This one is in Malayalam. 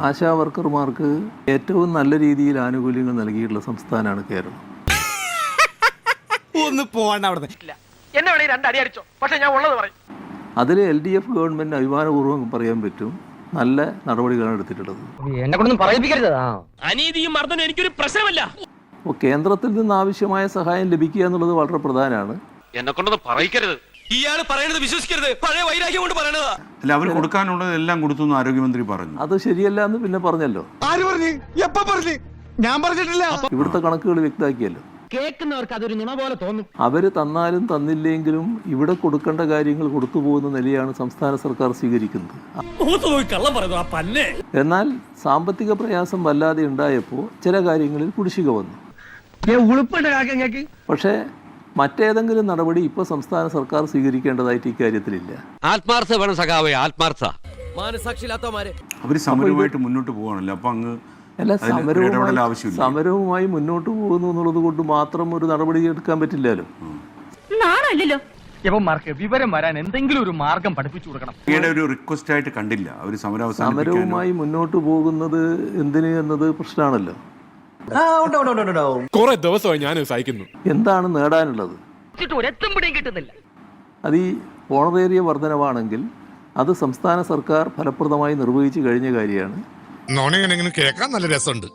ആശാ വർക്കർമാർക്ക് ഏറ്റവും നല്ല രീതിയിൽ ആനുകൂല്യങ്ങൾ നൽകിയിട്ടുള്ള സംസ്ഥാനമാണ് കേരളം. ഒന്ന് പോവാണ്ട് അവിടെ എന്നെ വേണേ രണ്ടടി അടിച്ചോ. പക്ഷെ ഞാൻ ഉള്ളത് പറയും. അതിൽ എൽ ഡി എഫ് ഗവൺമെന്റ് അഭിമാനപൂർവം പറയാൻ പറ്റും. നല്ല നടപടികളാണ് എടുത്തിട്ടുള്ളത്. എന്നെ കൊണ്ടൊന്നും പറയിപ്പിക്കരുത്. ആ. അനീതിയും മർദ്ദനും എനിക്കൊരു പ്രശ്നമല്ല. കേന്ദ്രത്തിൽ നിന്ന് ആവശ്യമായ സഹായം ലഭിക്കുക എന്നുള്ളത് വളരെ പ്രധാനമാണ്. എന്നെ കൊണ്ടൊന്നും പറയിക്കരുത്. ഇയാൾ പറയണത് വിശ്വസിക്കരുത്. പഴയ വൈരാഗ്യം കൊണ്ട് പറയണതാ. അല്ല അവർ കൊടുക്കാനുള്ളത് എല്ലാം കൊടുത്തു എന്ന് ആരോഗ്യമന്ത്രി പറഞ്ഞു. അത് ശരിയല്ല എന്ന് പിന്നെ പറഞ്ഞല്ലോ. ആര് പറഞ്ഞു? എപ്പ പറഞ്ഞു? ഞാൻ പറഞ്ഞിട്ടില്ല. ഇവിടുത്തെ കണക്കുകൾ വ്യക്തമാക്കിയല്ലോ. കേൾക്കുന്നവർക്ക് അതൊരു നുണ പോലെ തോന്നും. അവർ തന്നാലും തന്നില്ലെങ്കിലും ഇവിടെ കൊടുക്കേണ്ട കാര്യങ്ങൾ കൊടുത്തു പോകുന്ന നിലയാണ് സംസ്ഥാന സർക്കാർ സ്വീകരിക്കുന്നത്. കള്ളം പറയുന്നു ആ പന്നെ. എന്നാൽ സാമ്പത്തിക പ്രയാസം വല്ലാതെ ഉണ്ടായപ്പോൾ ചില കാര്യങ്ങളിൽ കുടിശ്ശിക വന്നു. പക്ഷേ മറ്റേതെങ്കിലും നടപടി ഇപ്പോൾ സംസ്ഥാന സർക്കാർ സ്വീകരിക്കേണ്ടതായിട്ട് ഇക്കാര്യത്തിലില്ല ആത്മാർത്ഥ വേണം സഖാവേ ആത്മാർത്ഥ മനസാക്ഷിയില്ലാത്തമാരെ അവർ സമരവുമായിട്ട് മുന്നോട്ട് പോകണല്ലോ അപ്പൊ അങ്ങ് അല്ല സമരവുമായി ആവശ്യമില്ല. സമരവുമായി മുന്നോട്ട് പോകുന്നു എന്നുള്ളത് കൊണ്ട് മാത്രം ഒരു നടപടി എടുക്കാൻ പറ്റില്ലല്ലോ. യവന്മാർക്ക് വിവരം വരാൻ എന്തെങ്കിലും ഒരു മാർഗം പഠിപ്പിച്ചു കൊടുക്കണം. ഒരു റിക്വസ്റ്റ് ആയിട്ട് കണ്ടില്ല അവർ സമരവുമായി മുന്നോട്ട് പോകുന്നത് എന്തിന് എന്നത് പ്രശ്നമാണല്ലോ. കുറെ ദിവസമായി ഞാൻ സഹിക്കുന്നു. എന്താണ് നേടാനുള്ളത്? കിട്ടുന്നില്ല. അത് ഈ ഓണറേറിയ വർധനവാണെങ്കിൽ അത് സംസ്ഥാന സർക്കാർ ഫലപ്രദമായി നിർവഹിച്ചു കഴിഞ്ഞ കാര്യമാണ്. നോണെങ്ങനെ കേൾക്കാൻ നല്ല രസമുണ്ട്.